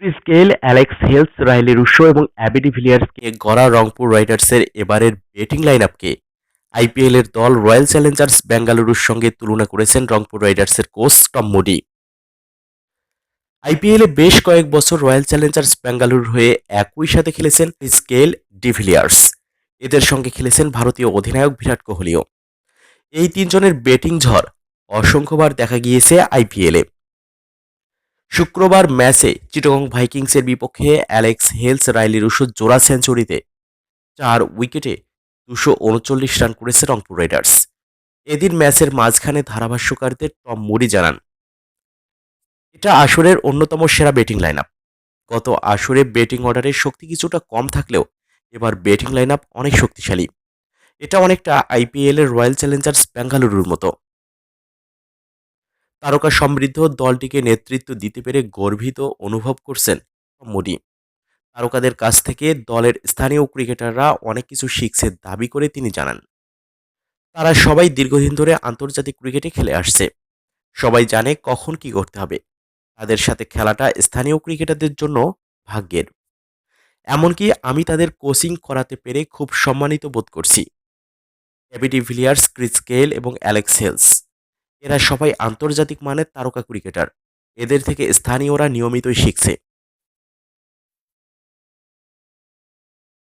Gayle, Alex Hales, Rilee Rossouw এবং AB ডিভিলিয়ার্সকে গড়া রংপুর রাইডার্সের এবারের ব্যাটিং লাইনআপকে আইপিএলের দল রয়্যাল চ্যালেঞ্জার্স বেঙ্গালুরুর সঙ্গে তুলনা করেছেন রংপুর রাইডার্সের কোচ টম মুডি। আইপিএলে বেশ কয়েক বছর রয়্যাল চ্যালেঞ্জার্স বেঙ্গালুরুর হয়ে একই সাথে খেলেছেন স্কেল ডিভিলিয়ার্স এদের সঙ্গে খেলেছেন ভারতীয় অধিনায়ক বিরাট কোহলিও। এই তিনজনের ব্যাটিং ঝড় অসংখ্যবার দেখা গিয়েছে আইপিএলে শুক্রবার ম্যাচে চিটগং ভাইকিংসের বিপক্ষে অ্যালেক্স হেলস, রাইলি রুশো জোড়া সেঞ্চুরিতে চার উইকেটে দুশো উনচল্লিশ রান করেছে রংপুর রাইডার্স। এদিন ম্যাচের মাঝখানে ধারাভাষ্যকারদের টম মুডি জানান, এটা আসরের অন্যতম সেরা ব্যাটিং লাইনআপ গত আসরে ব্যাটিং অর্ডারের শক্তি কিছুটা কম থাকলেও এবার ব্যাটিং লাইনআপ অনেক শক্তিশালী। এটা অনেকটা আইপিএল এর রয়্যাল চ্যালেঞ্জার্স বেঙ্গালুরুর মতো। তারকা সমৃদ্ধ দলটিকে নেতৃত্ব দিতে পেরে গর্বিত অনুভব করছেন মোদি। তারকাদের কাছ থেকে দলের স্থানীয় ক্রিকেটাররা অনেক কিছু শিখছে দাবি করে তিনি জানান। তারা সবাই দীর্ঘদিন ধরে আন্তর্জাতিক ক্রিকেটে খেলে আসছে। সবাই জানে কখন কি করতে হবে। তাদের সাথে খেলাটা স্থানীয় ক্রিকেটারদের জন্য ভাগ্যের। এমনকি আমি তাদের কোচিং করাতে পেরে খুব সম্মানিত বোধ করছি। এবি ভিলিয়ার্স, ক্রিস গেল এবং অ্যালেক্স হেলস। এরা সবাই আন্তর্জাতিক মানের তারকা ক্রিকেটার। এদের থেকে স্থানীয়রা নিয়মিতই শিখছে।